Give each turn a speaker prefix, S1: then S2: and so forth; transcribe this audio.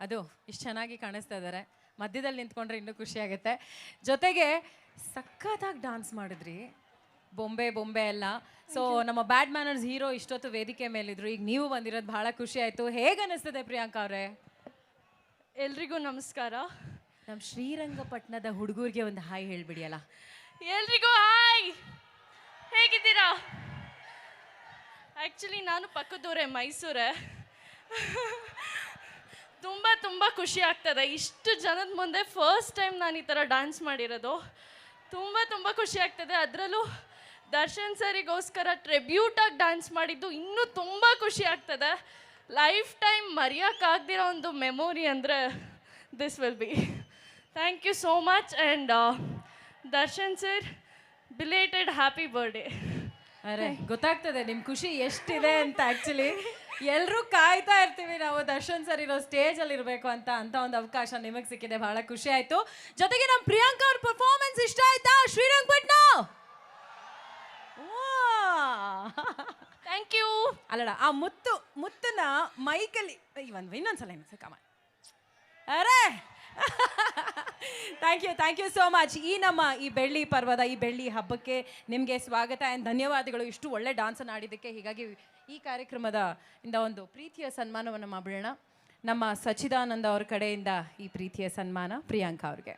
S1: ಅದು ಇಷ್ಟು ಚೆನ್ನಾಗಿ ಕಾಣಿಸ್ತಾ ಇದ್ದಾರೆ ಮಧ್ಯದಲ್ಲಿ ನಿಂತ್ಕೊಂಡ್ರೆ ಇನ್ನೂ ಖುಷಿ ಆಗುತ್ತೆ. ಜೊತೆಗೆ ಸಖತ್ತಾಗಿ ಡಾನ್ಸ್ ಮಾಡಿದ್ರಿ. ಬೊಂಬೆ ಬೊಂಬೆ ಎಲ್ಲ. ಸೊ ನಮ್ಮ ಬ್ಯಾಡ್ ಮ್ಯಾನರ್ಸ್ ಹೀರೋ ಇಷ್ಟೊತ್ತು ವೇದಿಕೆ ಮೇಲಿದ್ರು. ಈಗ ನೀವು ಬಂದಿರೋದು ಬಹಳ ಖುಷಿ ಆಯ್ತು. ಹೇಗೆ ಅನಿಸ್ತದೆ ಪ್ರಿಯಾಂಕಾ ಅವರೇ?
S2: ಎಲ್ರಿಗೂ ನಮಸ್ಕಾರ.
S1: ನಮ್ಮ ಶ್ರೀರಂಗಪಟ್ಟಣದ ಹುಡುಗರಿಗೆ ಒಂದು ಹಾಯ್ ಹೇಳ್ಬಿಡಿಯಲ್ಲ.
S2: ಎಲ್ರಿಗೂ ಹಾಯ್! ಹೇಗಿದ್ದೀರಾ? ಆ್ಯಕ್ಚುಲಿ ನಾನು ಪಕ್ಕದೂರೇ ಮೈಸೂರೇ. ತುಂಬ ತುಂಬ ಖುಷಿ ಆಗ್ತದೆ. ಇಷ್ಟು ಜನದ ಮುಂದೆ ಫಸ್ಟ್ ಟೈಮ್ ನಾನು ಈ ಥರ ಡ್ಯಾನ್ಸ್ ಮಾಡಿರೋದು. ತುಂಬ ತುಂಬ ಖುಷಿ ಆಗ್ತದೆ. ಅದರಲ್ಲೂ ದರ್ಶನ್ ಸರಿಗೋಸ್ಕರ ಟ್ರಿಬ್ಯೂಟಾಗಿ ಡ್ಯಾನ್ಸ್ ಮಾಡಿದ್ದು ಇನ್ನೂ ತುಂಬ ಖುಷಿ ಆಗ್ತದೆ. ಲೈಫ್ ಟೈಮ್ ಮರೆಯೋಕ್ಕಾಗ್ದಿರೋ ಒಂದು ಮೆಮೊರಿ ಅಂದರೆ this will be thank you so much and Darshan sir belated happy birthday
S1: ಅರೆ ಗೊತ್ತಾಗ್ತದೆ ನಿಮ್ ಖುಷಿ ಎಷ್ಟಿದೆ ಅಂತ ಆಕ್ಚುಲಿ ಎಲ್ಲರೂ ಕಾಯ್ತಾ ಇರ್ತೀವಿ ನಾವು ದರ್ಶನ್ ಸರ್ ಇರೋ ಸ್ಟೇಜ್ ಅಲ್ಲಿ ಇರಬೇಕು ಅಂತ ಅಂತ ಒಂದು ಅವಕಾಶ ನಿಮಗೆ ಸಿಕ್ಕಿದೆ ಬಹಳ ಖುಷಿ ಆಯ್ತು. ಜೊತೆಗೆ ನಮ್ಮ ಪ್ರಿಯಾಂಕಾ ಅವ್ರ ಪರ್ಫಾರ್ಮೆನ್ಸ್ ಇಷ್ಟ ಆಯ್ತಾ? ಶ್ರೀರಂಗಪಟ್ಟಣ
S2: ಥ್ಯಾಂಕ್ ಯು
S1: ಅಲ್ಲಡ ಆ ಮುತ್ತು ಮುತ್ತನ ಮೈಕಲ್ಲಿ ಇನ್ನೊಂದ್ಸಲ ಇನ್ನೊಂದ್ಸಲ ಕಮ ಅರೆ! Thank you thank you so much ಈ ನಮ್ಮ ಈ ಬೆಳ್ಳಿ ಪರ್ವದ, ಈ ಬೆಳ್ಳಿ ಹಬ್ಬಕ್ಕೆ ನಿಮಗೆ ಸ್ವಾಗತ ಆ್ಯಂಡ್ ಧನ್ಯವಾದಗಳು. ಇಷ್ಟು ಒಳ್ಳೆ ಡಾನ್ಸನ್ನು ಆಡಿದ್ದಕ್ಕೆ ಹೀಗಾಗಿ ಈ ಕಾರ್ಯಕ್ರಮದ ಇಂದ ಒಂದು ಪ್ರೀತಿಯ ಸನ್ಮಾನವನ್ನು ಮಾಡೋಣ ನಮ್ಮ ಸಚ್ಚಿದಾನಂದ ಅವ್ರ ಕಡೆಯಿಂದ ಈ ಪ್ರೀತಿಯ ಸನ್ಮಾನ ಪ್ರಿಯಾಂಕಾ ಅವ್ರಿಗೆ.